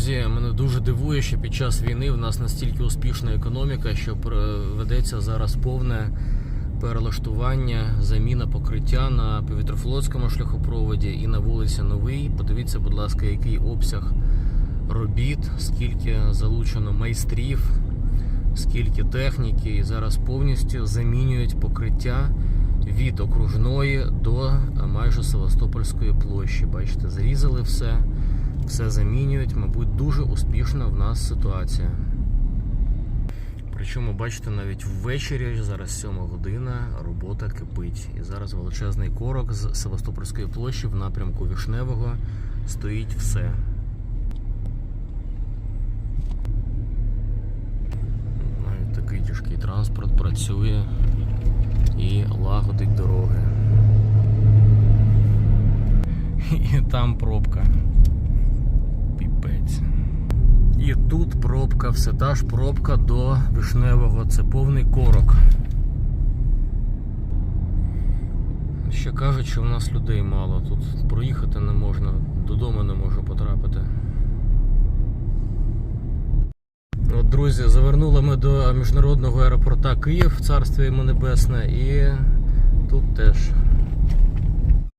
Друзі, мене дуже дивує, що під час війни в нас настільки успішна економіка, що ведеться зараз повне перелаштування, заміна покриття на повітрофлотському шляхопроводі і на вулиці Новий. Подивіться, будь ласка, який обсяг робіт, скільки залучено майстрів, скільки техніки, і зараз повністю замінюють покриття від окружної до е, майже Севастопольської площі. Бачите, зрізали все, все замінюють. Мабуть, дуже успішна в нас ситуація. Причому, бачите, навіть ввечері, зараз 7 година, робота кипить. І зараз величезний корок з Севастопольської площі в напрямку Вішневого стоїть все. Навіть такий тяжкий транспорт працює і лагодить дороги. І там пробка. Піпець. І тут пробка, все та ж пробка до вишневого. Це повний корок. Ще кажуть, що в нас людей мало. Тут проїхати не можна, додому не можу потрапити. От, друзі, завернули ми до міжнародного аеропорта Київ, царство йому небесне, і тут теж